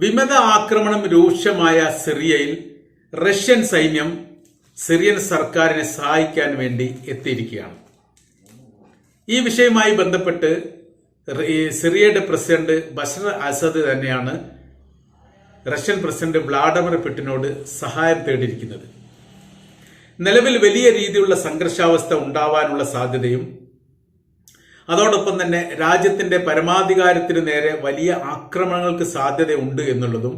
വിമത ആക്രമണം രൂക്ഷമായ സിറിയയിൽ റഷ്യൻ സൈന്യം സിറിയൻ സർക്കാരിനെ സഹായിക്കാൻ വേണ്ടി എത്തിയിരിക്കുകയാണ്. ഈ വിഷയവുമായി ബന്ധപ്പെട്ട് സിറിയയുടെ പ്രസിഡന്റ് ബഷർ അസദ് തന്നെയാണ് റഷ്യൻ പ്രസിഡന്റ് വ്ളാഡിമിർ പുടിനോട് സഹായം തേടിയിരിക്കുന്നത്. നിലവിൽ വലിയ രീതിയിലുള്ള സംഘർഷാവസ്ഥ ഉണ്ടാവാനുള്ള സാധ്യതയും അതോടൊപ്പം തന്നെ രാജ്യത്തിന്റെ പരമാധികാരത്തിനു നേരെ വലിയ ആക്രമണങ്ങൾക്ക് സാധ്യതയുണ്ട് എന്നുള്ളതും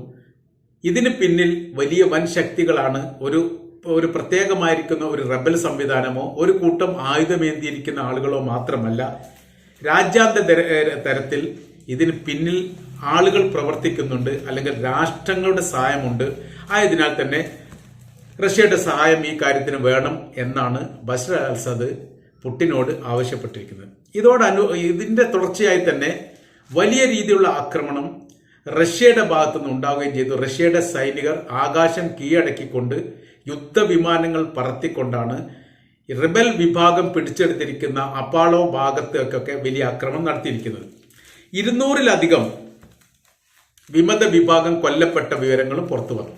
ഇതിന് പിന്നിൽ വലിയ വൻ ശക്തികളാണ് ഒരു ഒരു പ്രത്യേകമായിരിക്കുന്ന ഒരു റബൽ സംവിധാനമോ ഒരു കൂട്ടം ആയുധമേന്തിയിരിക്കുന്ന ആളുകളോ മാത്രമല്ല രാജ്യാന്തര തര- തരത്തിൽ ഇതിന് പിന്നിൽ ആളുകൾ പ്രവർത്തിക്കുന്നുണ്ട് അല്ലെങ്കിൽ രാഷ്ട്രങ്ങളുടെ സഹായമുണ്ട്. ആയതിനാൽ തന്നെ റഷ്യയുടെ സഹായം ഈ കാര്യത്തിന് വേണം എന്നാണ് ബഷർ അൽസദ് പുട്ടിനോട് ആവശ്യപ്പെട്ടിരിക്കുന്നത്. ഇതോടനു ഇതിന്റെ തുടർച്ചയായി തന്നെ വലിയ രീതിയിലുള്ള ആക്രമണം റഷ്യയുടെ ഭാഗത്തുനിന്ന് ഉണ്ടാവുകയും ചെയ്തു. റഷ്യയുടെ സൈനികർ ആകാശം കീഴടക്കിക്കൊണ്ട് യുദ്ധവിമാനങ്ങൾ പറത്തിക്കൊണ്ടാണ് റിബൽ വിഭാഗം പിടിച്ചെടുത്തിരിക്കുന്ന അപ്പാളോ ഭാഗത്തേക്കൊക്കെ വലിയ ആക്രമണം നടത്തിയിരിക്കുന്നത്. ഇരുന്നൂറിലധികം വിമത വിഭാഗം കൊല്ലപ്പെട്ട വിവരങ്ങളും പുറത്തു വന്നു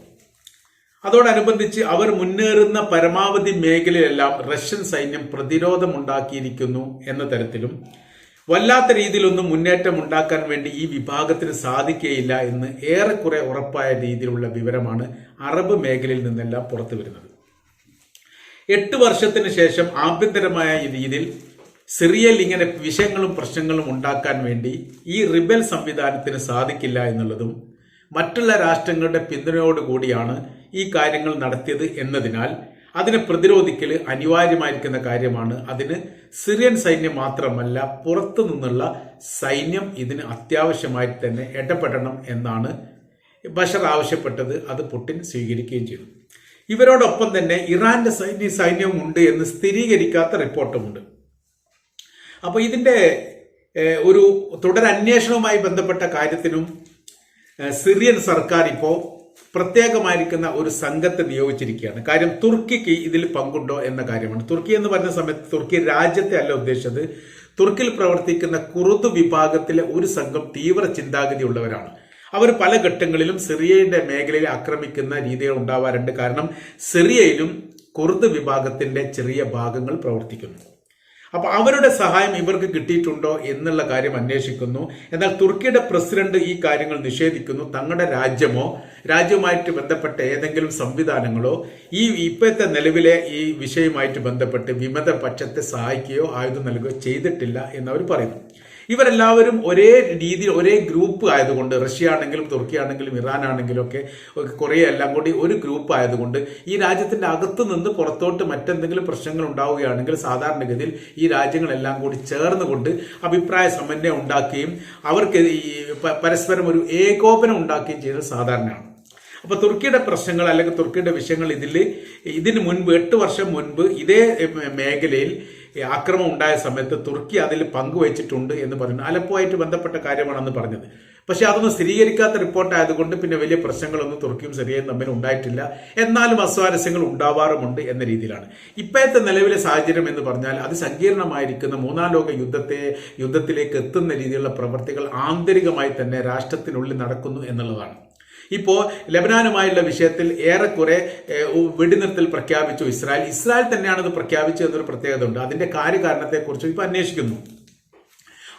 അതോടനുബന്ധിച്ച് അവർ മുന്നേറുന്ന പരമാവധി മേഖലയിലെല്ലാം റഷ്യൻ സൈന്യം പ്രതിരോധമുണ്ടാക്കിയിരിക്കുന്നു എന്ന തരത്തിലും വല്ലാത്ത രീതിയിലൊന്നും മുന്നേറ്റം ഉണ്ടാക്കാൻ വേണ്ടി ഈ വിഭാഗത്തിന് സാധിക്കുകയില്ല എന്ന് ഏറെക്കുറെ ഉറപ്പായ രീതിയിലുള്ള വിവരമാണ് അറബ് മേഖലയിൽ നിന്നെല്ലാം പുറത്തു വരുന്നത്. എട്ട് വർഷത്തിന് ശേഷം ആഭ്യന്തരമായ രീതിയിൽ സിറിയയിൽ ഇങ്ങനെ വിഷയങ്ങളും പ്രശ്നങ്ങളും ഉണ്ടാക്കാൻ വേണ്ടി ഈ റിബൽ സംവിധാനത്തിന് സാധിക്കില്ല എന്നുള്ളതും മറ്റുള്ള രാഷ്ട്രങ്ങളുടെ പിന്തുണയോട് കൂടിയാണ് ഈ കാര്യങ്ങൾ നടത്തിയത് എന്നതിനാൽ അതിനെ പ്രതിരോധിക്കൽ അനിവാര്യമായിരിക്കുന്ന കാര്യമാണ്. അതിന് സിറിയൻ സൈന്യം മാത്രമല്ല പുറത്തു നിന്നുള്ള സൈന്യം ഇതിന് അത്യാവശ്യമായി തന്നെ ഇടപെടണം എന്നാണ് ബഷർ ആവശ്യപ്പെട്ടത്. അത് പുടിൻ സ്വീകരിക്കുകയും ചെയ്തു. ഇവരോടൊപ്പം തന്നെ ഇറാന്റെ സൈന്യ സൈന്യവും ഉണ്ട് എന്ന് സ്ഥിരീകരിക്കാത്ത റിപ്പോർട്ടുമുണ്ട്. അപ്പോൾ ഇതിന്റെ ഒരു തുടരന്വേഷണവുമായി ബന്ധപ്പെട്ട കാര്യത്തിനും സിറിയൻ സർക്കാർ ഇപ്പോൾ പ്രത്യേകമായിരിക്കുന്ന ഒരു സംഘത്തെ നിയോഗിച്ചിരിക്കുകയാണ്. കാര്യം തുർക്കിക്ക് ഇതിൽ പങ്കുണ്ടോ എന്ന കാര്യമാണ്. തുർക്കി എന്ന് പറഞ്ഞ സമയത്ത് തുർക്കി രാജ്യത്തെ അല്ല ഉദ്ദേശിച്ചത്. തുർക്കിയിൽ പ്രവർത്തിക്കുന്ന കുറുദ് വിഭാഗത്തിലെ ഒരു സംഘം തീവ്ര ചിന്താഗതി ഉള്ളവരാണ്. അവർ പല ഘട്ടങ്ങളിലും സിറിയയുടെ മേഖലയിൽ ആക്രമിക്കുന്ന രീതികൾ ഉണ്ടാവാറുണ്ട്. കാരണം സിറിയയിലും കുർദ് വിഭാഗത്തിന്റെ ചെറിയ ഭാഗങ്ങൾ പ്രവർത്തിക്കുന്നു. അപ്പൊ അവരുടെ സഹായം ഇവർക്ക് കിട്ടിയിട്ടുണ്ടോ എന്നുള്ള കാര്യം അന്വേഷിക്കുന്നു. എന്നാൽ തുർക്കിയുടെ പ്രസിഡന്റ് ഈ കാര്യങ്ങൾ നിഷേധിക്കുന്നു. തങ്ങളുടെ രാജ്യമോ രാജ്യവുമായിട്ട് ബന്ധപ്പെട്ട ഏതെങ്കിലും സംവിധാനങ്ങളോ ഈ ഇപ്പോഴത്തെ നിലവിലെ ഈ വിഷയവുമായിട്ട് ബന്ധപ്പെട്ട് വിമത പക്ഷത്തെ സഹായിക്കുകയോ ആയുധം നൽകുകയോ ചെയ്തിട്ടില്ല എന്നവർ പറയുന്നു. ഇവരെല്ലാവരും ഒരേ രീതിയിൽ ഒരേ ഗ്രൂപ്പ് ആയതുകൊണ്ട് റഷ്യ ആണെങ്കിലും തുർക്കി ആണെങ്കിലും ഇറാൻ ആണെങ്കിലും ഒക്കെ കൊറിയ എല്ലാം കൂടി ഒരു ഗ്രൂപ്പ് ആയതുകൊണ്ട് ഈ രാജ്യത്തിന്റെ അകത്ത് നിന്ന് പുറത്തോട്ട് മറ്റെന്തെങ്കിലും പ്രശ്നങ്ങൾ ഉണ്ടാവുകയാണെങ്കിൽ സാധാരണഗതിയിൽ ഈ രാജ്യങ്ങളെല്ലാം കൂടി ചേർന്നുകൊണ്ട് അഭിപ്രായ സമന്വയം ഉണ്ടാക്കുകയും അവർക്ക് ഈ പരസ്പരം ഒരു ഏകോപനം ഉണ്ടാക്കുകയും ചെയ്യുന്നത് സാധാരണയാണ്. അപ്പൊ തുർക്കിയുടെ പ്രശ്നങ്ങൾ അല്ലെങ്കിൽ തുർക്കിയുടെ വിഷയങ്ങൾ ഇതിൽ ഇതിന് മുൻപ് എട്ട് വർഷം മുൻപ് ഇതേ മേഖലയിൽ ഈ ആക്രമം ഉണ്ടായ സമയത്ത് തുർക്കി അതിൽ പങ്കുവച്ചിട്ടുണ്ട് എന്ന് പറയുന്നു അലപ്പുമായിട്ട് ബന്ധപ്പെട്ട കാര്യമാണെന്ന് പറഞ്ഞത്. പക്ഷെ അതൊന്നും സ്ഥിരീകരിക്കാത്ത റിപ്പോർട്ട് ആയതുകൊണ്ട് പിന്നെ വലിയ പ്രശ്നങ്ങളൊന്നും തുർക്കിയും സിറിയയും തമ്മിൽ ഉണ്ടായിട്ടില്ല. എന്നാലും അസ്വാരസ്യങ്ങൾ ഉണ്ടാവാറുമുണ്ട് എന്ന രീതിയിലാണ്. ഇപ്പോഴത്തെ നിലവിലെ സാഹചര്യം എന്ന് പറഞ്ഞാൽ അത് സങ്കീർണമായിരിക്കുന്ന മൂന്നാം ലോക യുദ്ധത്തെ യുദ്ധത്തിലേക്ക് എത്തുന്ന രീതിയിലുള്ള പ്രവർത്തികൾ ആന്തരികമായി തന്നെ രാഷ്ട്രത്തിനുള്ളിൽ നടക്കുന്നു എന്നുള്ളതാണ്. ഇപ്പോ ലബനാനുമായുള്ള വിഷയത്തിൽ ഏറെക്കുറെ വെടിനിർത്തൽ പ്രഖ്യാപിച്ചു ഇസ്രായേൽ. ഇസ്രായേൽ തന്നെയാണ് അത് പ്രഖ്യാപിച്ചു എന്നൊരു പ്രത്യേകത ഉണ്ട് അതിന്റെ കാര്യകാരണത്തെക്കുറിച്ച് ഇപ്പൊ അന്വേഷിക്കുന്നു.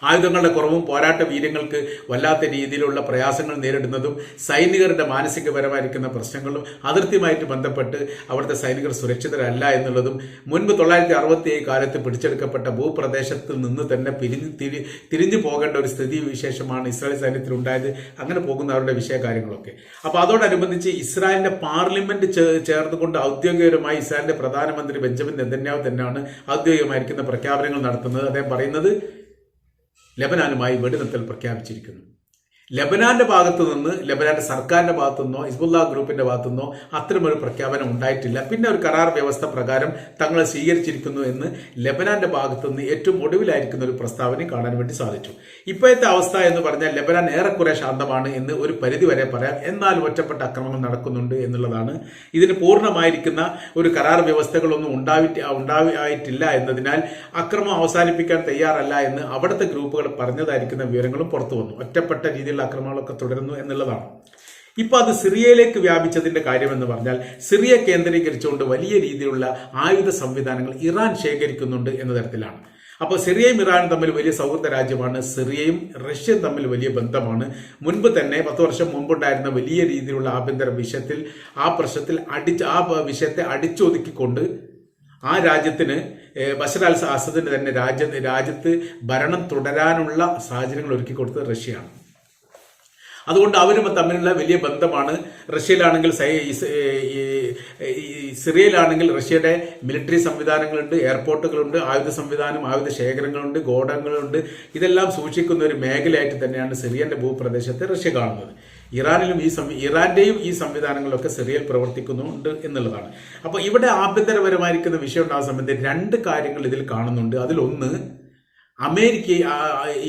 ആയുധങ്ങളുടെ കുറവും പോരാട്ട വീര്യങ്ങൾക്ക് വല്ലാത്ത രീതിയിലുള്ള പ്രയാസങ്ങൾ നേരിടുന്നതും സൈനികരുടെ മാനസികപരമായിരിക്കുന്ന പ്രശ്നങ്ങളും അതിർത്തിയുമായിട്ട് ബന്ധപ്പെട്ട് അവിടുത്തെ സൈനികർ സുരക്ഷിതരല്ല എന്നുള്ളതും മുൻപ് തൊള്ളായിരത്തി അറുപത്തി ഏഴ് കാലത്ത് പിടിച്ചെടുക്കപ്പെട്ട ഭൂപ്രദേശത്തിൽ നിന്ന് തന്നെ പിരിഞ്ഞ് തിരി തിരിഞ്ഞു പോകേണ്ട ഒരു സ്ഥിതി വിശേഷമാണ് ഇസ്രായേൽ സൈന്യത്തിൽ ഉണ്ടായത്. അങ്ങനെ പോകുന്നവരുടെ വിഷയകാര്യങ്ങളൊക്കെ. അപ്പൊ അതോടനുബന്ധിച്ച് ഇസ്രായേലിന്റെ പാർലമെന്റ് ചേർന്നുകൊണ്ട് ഔദ്യോഗികപരമായി ഇസ്രായേലിന്റെ പ്രധാനമന്ത്രി ബെഞ്ചമിൻ നെതന്യാവ് തന്നെയാണ് ഔദ്യോഗികമായിരിക്കുന്ന പ്രഖ്യാപനങ്ങൾ നടത്തുന്നത്. അദ്ദേഹം പറയുന്നത് ലബനാനുമായി വെടിനിർത്തൽ പ്രഖ്യാപിച്ചിരിക്കുന്നു. ലബനാന്റെ ഭാഗത്തു നിന്ന് ലബനാന്റെ സർക്കാരിന്റെ ഭാഗത്തു നിന്നോ ഹിസ്ബുല്ല ഗ്രൂപ്പിന്റെ ഭാഗത്തു നിന്നോ അത്തരമൊരു പ്രഖ്യാപനം ഉണ്ടായിട്ടില്ല. പിന്നെ ഒരു കരാർ വ്യവസ്ഥ പ്രകാരം തങ്ങളെ സ്വീകരിച്ചിരിക്കുന്നു എന്ന് ലബനാന്റെ ഭാഗത്തു നിന്ന് ഏറ്റവും ഒടുവിലായിരിക്കുന്ന ഒരു പ്രസ്താവന കാണാൻ വേണ്ടി സാധിച്ചു. ഇപ്പോഴത്തെ അവസ്ഥ എന്ന് പറഞ്ഞാൽ ലബനാൻ ഏറെക്കുറെ ശാന്തമാണ് എന്ന് ഒരു പരിധി വരെ പറയാം. എന്നാൽ ഒറ്റപ്പെട്ട അക്രമങ്ങൾ നടക്കുന്നുണ്ട് എന്നുള്ളതാണ്. ഇതിന് പൂർണമായിരിക്കുന്ന ഒരു കരാർ വ്യവസ്ഥകളൊന്നും ഉണ്ടാവിട്ട് ഉണ്ടായിട്ടില്ല എന്നതിനാൽ അക്രമം അവസാനിപ്പിക്കാൻ തയ്യാറല്ല എന്ന് അവിടുത്തെ ഗ്രൂപ്പുകൾ പറഞ്ഞതായിരിക്കുന്ന വിവരങ്ങളും പുറത്തു വന്നു ഒറ്റപ്പെട്ട അക്രമങ്ങളൊക്കെ തുടരുന്നു എന്നുള്ളതാണ്. ഇപ്പൊ അത് സിറിയയിലേക്ക് വ്യാപിച്ചതിന്റെ കാര്യം എന്ന് പറഞ്ഞാൽ സിറിയ കേന്ദ്രീകരിച്ചുകൊണ്ട് വലിയ രീതിയിലുള്ള ആയുധ സംവിധാനങ്ങൾ ഇറാൻ ശേഖരിക്കുന്നുണ്ട് എന്ന തരത്തിലാണ്. അപ്പോൾ സിറിയയും ഇറാനും തമ്മിൽ വലിയ സൗഹൃദ രാജ്യമാണ് സിറിയയും റഷ്യയും തമ്മിൽ വലിയ ബന്ധമാണ്. മുൻപ് തന്നെ പത്ത് വർഷം മുമ്പുണ്ടായിരുന്ന വലിയ രീതിയിലുള്ള ആഭ്യന്തര വിഷയത്തിൽ ആ പ്രശ്നത്തിൽ അടിച്ച് ആ വിഷയത്തെ അടിച്ചൊതുക്കിക്കൊണ്ട് ആ രാജ്യത്തിന് ബഷറൽ അൽ അസദിന് തന്നെ രാജ്യ രാജ്യത്ത് ഭരണം തുടരാനുള്ള സാഹചര്യങ്ങൾ ഒരുക്കി കൊടുത്തത് റഷ്യയാണ്. അതുകൊണ്ട് അവരും തമ്മിലുള്ള വലിയ ബന്ധമാണ്. റഷ്യയിലാണെങ്കിൽ സിറിയയിലാണെങ്കിൽ റഷ്യയുടെ മിലിറ്ററി സംവിധാനങ്ങളുണ്ട് എയർപോർട്ടുകളുണ്ട് ആയുധ സംവിധാനം ആയുധ ശേഖരങ്ങളുണ്ട് ഗോഡങ്ങളുണ്ട്. ഇതെല്ലാം സൂക്ഷിക്കുന്ന ഒരു മേഖലയായിട്ട് തന്നെയാണ് സിറിയന്റെ ഭൂപ്രദേശത്തെ റഷ്യ കാണുന്നത്. ഇറാനിലും ഈ സംവി ഇറാന്റെയും ഈ സംവിധാനങ്ങളൊക്കെ സിറിയയിൽ പ്രവർത്തിക്കുന്നുണ്ട് എന്നുള്ളതാണ്. അപ്പോൾ ഇവിടെ ആഭ്യന്തരപരമായിരിക്കുന്ന വിഷയം ഉണ്ടാകുന്ന സമയത്ത് രണ്ട് കാര്യങ്ങൾ ഇതിൽ കാണുന്നുണ്ട്. അതിലൊന്ന് അമേരിക്ക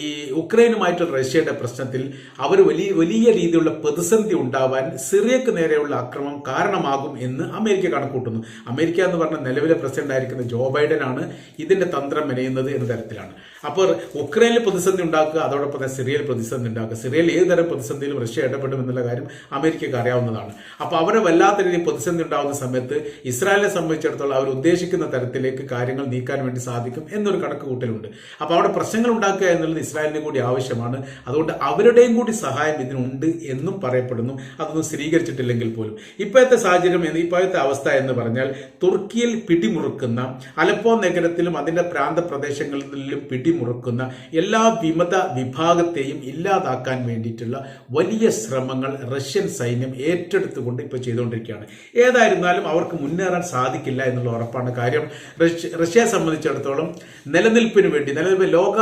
ഈ ഉക്രൈനുമായിട്ടുള്ള റഷ്യയുടെ പ്രശ്നത്തിൽ അവർ വലിയ വലിയ രീതിയിലുള്ള പ്രതിസന്ധി ഉണ്ടാവാൻ സിറിയക്ക് നേരെയുള്ള അക്രമം കാരണമാകും എന്ന് അമേരിക്ക കണക്കൂട്ടുന്നു. അമേരിക്ക എന്ന് പറഞ്ഞ നിലവിലെ പ്രസിഡന്റ് ആയിരിക്കുന്ന ജോ ബൈഡൻ ആണ് ഇതിന്റെ തന്ത്രം മെനയുന്നത് എന്ന തരത്തിലാണ്. അപ്പോൾ ഉക്രൈനിൽ പ്രതിസന്ധി ഉണ്ടാക്കുക അതോടൊപ്പം തന്നെ സിറിയയിൽ പ്രതിസന്ധി ഉണ്ടാക്കുക. സിറിയയിൽ ഏത് തരം പ്രതിസന്ധിയിലും റഷ്യ ഇടപെടും എന്നുള്ള കാര്യം അമേരിക്കക്ക് അറിയാവുന്നതാണ്. അപ്പോൾ അവരെ വല്ലാത്ത രീതിയിൽ പ്രതിസന്ധി ഉണ്ടാകുന്ന സമയത്ത് ഇസ്രായേലിനെ സംബന്ധിച്ചിടത്തോളം അവർ ഉദ്ദേശിക്കുന്ന തരത്തിലേക്ക് കാര്യങ്ങൾ നീക്കാൻ വേണ്ടി സാധിക്കും എന്നൊരു കണക്ക് കൂട്ടലുണ്ട് അപ്പോൾ അവിടെ പ്രശ്നങ്ങൾ ഉണ്ടാക്കുക എന്നുള്ളത് ഇസ്രായേലിന്റെ കൂടി ആവശ്യമാണ്. അതുകൊണ്ട് അവരുടെയും കൂടി സഹായം ഇതിനുണ്ട് എന്നും പറയപ്പെടുന്നു. അതൊന്നും സ്ഥിരീകരിച്ചിട്ടില്ലെങ്കിൽ പോലും. ഇപ്പോഴത്തെ സാഹചര്യം എന്ന് ഇപ്പോഴത്തെ അവസ്ഥ എന്ന് പറഞ്ഞാൽ തുർക്കിയിൽ പിടിമുറുക്കുന്ന അലപ്പോ നഗരത്തിലും അതിന്റെ പ്രാന്ത പ്രദേശങ്ങളിലും പിടിമുറുക്കുന്ന എല്ലാ വിമത വിഭാഗത്തെയും ഇല്ലാതാക്കാൻ വേണ്ടിയിട്ടുള്ള വലിയ ശ്രമങ്ങൾ റഷ്യൻ സൈന്യം ഏറ്റെടുത്തുകൊണ്ട് ഇപ്പോൾ ചെയ്തുകൊണ്ടിരിക്കുകയാണ്. ഏതായിരുന്നാലും അവർക്ക് മുന്നേറാൻ സാധിക്കില്ല എന്നുള്ള ഉറപ്പാണ് കാര്യം. റഷ്യ റഷ്യയെ സംബന്ധിച്ചിടത്തോളം നിലനിൽപ്പിന് വേണ്ടി നിലനിൽപ്പ് ലോക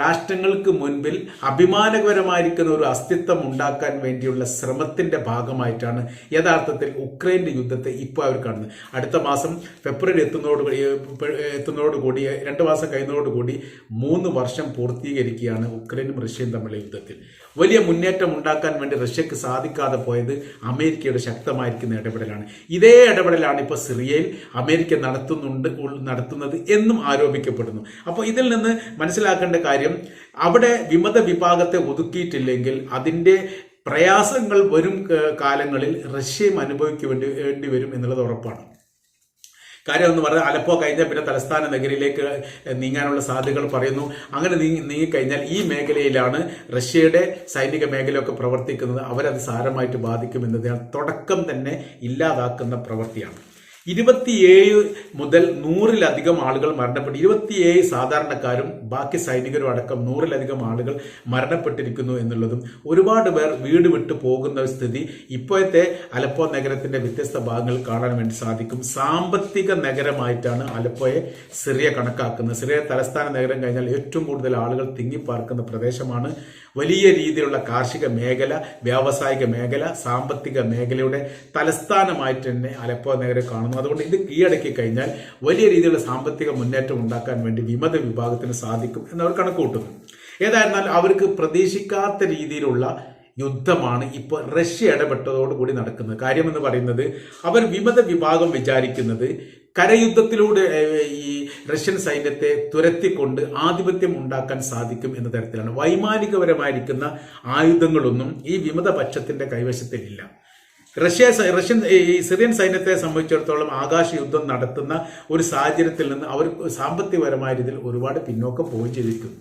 രാഷ്ട്രങ്ങൾക്ക് മുൻപിൽ അഭിമാനകരമായിരിക്കുന്ന ഒരു അസ്തിത്വം ഉണ്ടാക്കാൻ വേണ്ടിയുള്ള ശ്രമത്തിന്റെ ഭാഗമായിട്ടാണ് യഥാർത്ഥത്തിൽ ഉക്രൈന്റെ യുദ്ധത്തെ ഇപ്പോൾ അവർ കാണുന്നത്. അടുത്ത മാസം ഫെബ്രുവരി എത്തുന്നതോടുകൂടി എത്തുന്നതോടുകൂടി രണ്ട് മാസം കഴിയുന്നതോടുകൂടി മൂന്ന് വർഷം പൂർത്തീകരിക്കുകയാണ് ഉക്രൈനും റഷ്യയും തമ്മിലുള്ള യുദ്ധത്തിൽ. വലിയ മുന്നേറ്റം ഉണ്ടാക്കാൻ വേണ്ടി റഷ്യക്ക് സാധിക്കാതെ പോയത് അമേരിക്കയുടെ ശക്തമായിരിക്കുന്ന ഇടപെടലാണ്. ഇതേ ഇടപെടലാണ് ഇപ്പോൾ സിറിയയിൽ അമേരിക്ക നടത്തുന്നുണ്ട് നടത്തുന്നത് എന്നും ആരോപിക്കപ്പെടുന്നു. അപ്പോൾ ഇതിൽ നിന്ന് മനസ്സിലാക്കേണ്ട കാര്യം അവിടെ വിമത വിഭാഗത്തെ ഒതുക്കിയിട്ടില്ലെങ്കിൽ അതിന്റെ പ്രയാസങ്ങൾ വരും കാലങ്ങളിൽ റഷ്യയും അനുഭവിക്കേണ്ടി വേണ്ടി വരും എന്നുള്ളത് ഉറപ്പാണ്. കാര്യം എന്ന് പറഞ്ഞാൽ അലപ്പോ കഴിഞ്ഞാൽ പിന്നെ തലസ്ഥാന നഗരിയിലേക്ക് നീങ്ങാനുള്ള സാധ്യതകൾ പറയുന്നു. അങ്ങനെ നീങ്ങി നീങ്ങിക്കഴിഞ്ഞാൽ ഈ മേഖലയിലാണ് റഷ്യയുടെ സൈനിക മേഖലയൊക്കെ പ്രവർത്തിക്കുന്നത്. അവരത് സാരമായിട്ട് ബാധിക്കുമെന്നതിനാൽ തുടക്കം തന്നെ ഇല്ലാതാക്കുന്ന പ്രവൃത്തിയാണ്. ഇരുപത്തിയേഴ് മുതൽ നൂറിലധികം ആളുകൾ മരണപ്പെട്ടു. ഇരുപത്തിയേഴ് സാധാരണക്കാരും ബാക്കി സൈനികരും അടക്കം നൂറിലധികം ആളുകൾ മരണപ്പെട്ടിരിക്കുന്നു എന്നുള്ളതും ഒരുപാട് പേർ വീട് വിട്ടു പോകുന്ന സ്ഥിതി ഇപ്പോഴത്തെ അലപ്പോ നഗരത്തിന്റെ വ്യത്യസ്ത ഭാഗങ്ങൾ കാണാൻ വേണ്ടി സാധിക്കും. സാമ്പത്തിക നഗരമായിട്ടാണ് അലപ്പോയെ സിറിയ കണക്കാക്കുന്നത്. സിറിയ തലസ്ഥാന നഗരം കഴിഞ്ഞാൽ ഏറ്റവും കൂടുതൽ ആളുകൾ തിങ്ങിപ്പാർക്കുന്ന പ്രദേശമാണ് വലിയ രീതിയിലുള്ള കാർഷിക മേഖല വ്യാവസായിക മേഖല സാമ്പത്തിക മേഖലയുടെ തലസ്ഥാനമായിട്ട് തന്നെ ആലപ്പുഴ നഗരം കാണുന്നു. അതുകൊണ്ട് ഇത് കീഴടക്കി കഴിഞ്ഞാൽ വലിയ രീതിയിലുള്ള സാമ്പത്തിക മുന്നേറ്റം ഉണ്ടാക്കാൻ വേണ്ടി വിമത വിഭാഗത്തിന് സാധിക്കും എന്നവർ കണക്കുകൂട്ടുന്നു. ഏതായിരുന്നാൽ അവർക്ക് പ്രതീക്ഷിക്കാത്ത രീതിയിലുള്ള യുദ്ധമാണ് ഇപ്പോൾ റഷ്യ ഇടപെട്ടതോടുകൂടി നടക്കുന്നത്. കാര്യമെന്ന് പറയുന്നത് അവർ വിമത വിഭാഗം വിചാരിക്കുന്നത് കരയുദ്ധത്തിലൂടെ ഈ റഷ്യൻ സൈന്യത്തെ തുരത്തിക്കൊണ്ട് ആധിപത്യം ഉണ്ടാക്കാൻ സാധിക്കും എന്ന തരത്തിലാണ്. വൈമാനികപരമായിരിക്കുന്ന ആയുധങ്ങളൊന്നും ഈ വിമത പക്ഷത്തിന്റെ കൈവശത്തിലില്ല. റഷ്യ റഷ്യൻ ഈ സിറിയൻ സൈന്യത്തെ സംബന്ധിച്ചിടത്തോളം ആകാശ യുദ്ധം നടത്തുന്ന ഒരു സാഹചര്യത്തിൽ നിന്ന് അവർ സാമ്പത്തികപരമായ രീതിയിൽ ഒരുപാട് പിന്നോക്കം പോവുകയും ചെയ്തിരിക്കുന്നു.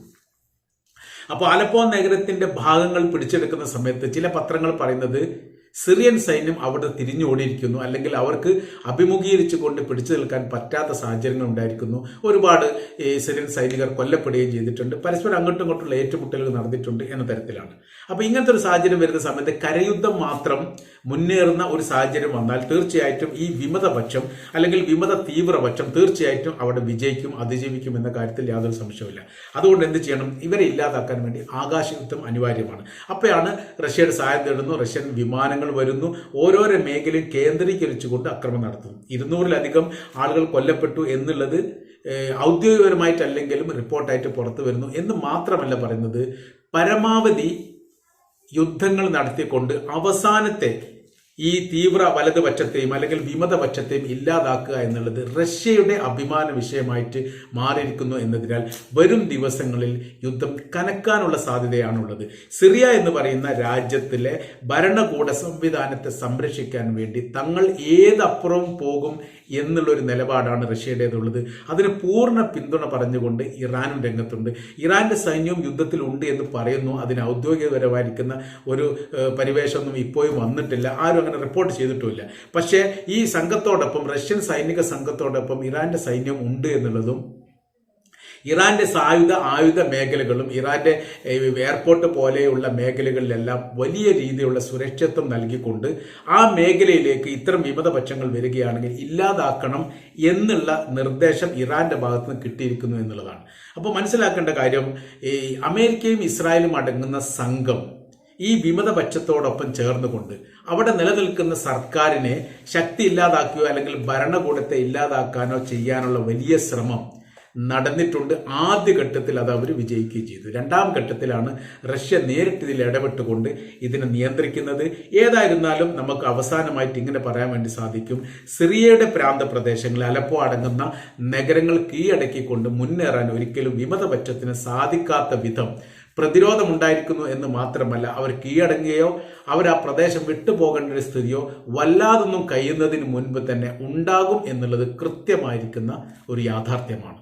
അപ്പോൾ ആലപ്പോ നഗരത്തിന്റെ ഭാഗങ്ങൾ പിടിച്ചെടുക്കുന്ന സമയത്ത് ചില പത്രങ്ങൾ പറയുന്നത് സിറിയൻ സൈന്യം അവിടെ തിരിഞ്ഞോടിയിരിക്കുന്നു. അല്ലെങ്കിൽ അവർക്ക് അഭിമുഖീകരിച്ചു കൊണ്ട് പിടിച്ചു നിൽക്കാൻ പറ്റാത്ത സാഹചര്യങ്ങൾ ഉണ്ടായിരിക്കുന്നു. ഒരുപാട് ഈ സിറിയൻ സൈനികർ കൊല്ലപ്പെടുകയും ചെയ്തിട്ടുണ്ട്. പരസ്പരം അങ്ങോട്ടും ഇങ്ങോട്ടുള്ള ഏറ്റുമുട്ടലുകൾ നടന്നിട്ടുണ്ട് എന്ന തരത്തിലാണ്. അപ്പോൾ ഇങ്ങനത്തെ ഒരു സാഹചര്യം വരുന്ന സമയത്ത് കരയുദ്ധം മാത്രം മുന്നേറുന്ന ഒരു സാഹചര്യം വന്നാൽ തീർച്ചയായിട്ടും ഈ വിമതപക്ഷം അല്ലെങ്കിൽ വിമത തീവ്രപക്ഷം തീർച്ചയായിട്ടും അവിടെ വിജയിക്കും അതിജീവിക്കും എന്ന കാര്യത്തിൽ യാതൊരു സംശയമില്ല അതുകൊണ്ട് എന്ത് ചെയ്യണം? ഇവരെ ഇല്ലാതാക്കാൻ വേണ്ടി ആകാശയുദ്ധം അനിവാര്യമാണ്. അപ്പോഴാണ് റഷ്യയുടെ സഹായം തേടുന്നു റഷ്യൻ വിമാനങ്ങൾ വരുന്നു ഓരോരോ മേഖലയും കേന്ദ്രീകരിച്ചുകൊണ്ട് അക്രമം നടത്തുന്നു. ഇരുന്നൂറിലധികം ആളുകൾ കൊല്ലപ്പെട്ടു എന്നുള്ളത് ഔദ്യോഗികപരമായിട്ടല്ലെങ്കിലും റിപ്പോർട്ടായിട്ട് പുറത്തു വരുന്നു എന്ന് മാത്രമല്ല പറയുന്നത് പരമാവധി യുദ്ധങ്ങൾ നടത്തിക്കൊണ്ട് അവസാനത്തെ ഈ തീവ്ര വലതുപക്ഷത്തെയും അല്ലെങ്കിൽ വിമതപക്ഷത്തെയും ഇല്ലാതാക്കുക എന്നുള്ളത് റഷ്യയുടെ അഭിമാന വിഷയമായിട്ട് മാറിയിരിക്കുന്നു എന്നതിനാൽ വരും ദിവസങ്ങളിൽ യുദ്ധം കനക്കാനുള്ള സാധ്യതയാണുള്ളത്. സിറിയ എന്ന് പറയുന്ന രാജ്യത്തിലെ ഭരണകൂട സംവിധാനത്തെ സംരക്ഷിക്കാൻ വേണ്ടി തങ്ങൾ ഏതപ്പുറവും പോകും എന്നുള്ളൊരു നിലപാടാണ് റഷ്യയുടേതുള്ളത്. അതിന് പൂർണ പിന്തുണ പറഞ്ഞുകൊണ്ട് ഇറാനും രംഗത്തുണ്ട്. ഇറാന്റെ സൈന്യവും യുദ്ധത്തിലുണ്ട് എന്ന് പറയുന്നു. അതിന് ഔദ്യോഗികപരമായിരിക്കുന്ന ഒരു പരിവേഷമൊന്നും ഇപ്പോഴും വന്നിട്ടില്ല. ആരും അങ്ങനെ റിപ്പോർട്ട് ചെയ്തിട്ടുമില്ല. പക്ഷേ ഈ സംഘത്തോടൊപ്പം റഷ്യൻ സൈനിക സംഘത്തോടൊപ്പം ഇറാന്റെ സൈന്യം ഉണ്ട് എന്നുള്ളതും ഇറാന്റെ സായുധ ആയുധ മേഖലകളും ഇറാന്റെ എയർപോർട്ട് പോലെയുള്ള മേഖലകളിലെല്ലാം വലിയ രീതിയിലുള്ള സുരക്ഷിത്വം നൽകിക്കൊണ്ട് ആ മേഖലയിലേക്ക് ഇത്തരം വിമതപക്ഷങ്ങൾ വരികയാണെങ്കിൽ ഇല്ലാതാക്കണം എന്നുള്ള നിർദ്ദേശം ഇറാന്റെ ഭാഗത്ത് നിന്ന് കിട്ടിയിരിക്കുന്നു എന്നുള്ളതാണ്. അപ്പോൾ മനസ്സിലാക്കേണ്ട കാര്യം ഈ അമേരിക്കയും ഇസ്രായേലും അടങ്ങുന്ന സംഘം ഈ വിമതപക്ഷത്തോടൊപ്പം ചേർന്നുകൊണ്ട് അവിടെ നിലനിൽക്കുന്ന സർക്കാരിനെ ശക്തി ഇല്ലാതാക്കുകയോ അല്ലെങ്കിൽ ഭരണകൂടത്തെ ഇല്ലാതാക്കാനോ ചെയ്യാനുള്ള വലിയ ശ്രമം നടന്നിട്ടുണ്ട്. ആദ്യ ഘട്ടത്തിൽ അത് അവർ വിജയിക്കുകയും ചെയ്തു. രണ്ടാം ഘട്ടത്തിലാണ് റഷ്യ നേരിട്ട് ഇതിൽ ഇടപെട്ടുകൊണ്ട് ഇതിനെ നിയന്ത്രിക്കുന്നത്. ഏതായിരുന്നാലും നമുക്ക് അവസാനമായിട്ട് ഇങ്ങനെ പറയാൻ വേണ്ടി സാധിക്കും. സിറിയയുടെ പ്രാന്ത പ്രദേശങ്ങൾ അലപ്പോ അടങ്ങുന്ന നഗരങ്ങൾ കീഴടക്കിക്കൊണ്ട് മുന്നേറാൻ ഒരിക്കലും വിമതപക്ഷത്തിന് സാധിക്കാത്ത വിധം പ്രതിരോധമുണ്ടായിരിക്കുന്നു എന്ന് മാത്രമല്ല അവർ കീഴടങ്ങുകയോ അവർ ആ പ്രദേശം വിട്ടുപോകേണ്ട ഒരു സ്ഥിതിയോ വല്ലാതൊന്നും കഴിയുന്നതിന് മുൻപ് തന്നെ ഉണ്ടാകും എന്നുള്ളത് കൃത്യമായിരിക്കുന്ന ഒരു യാഥാർത്ഥ്യമാണ്.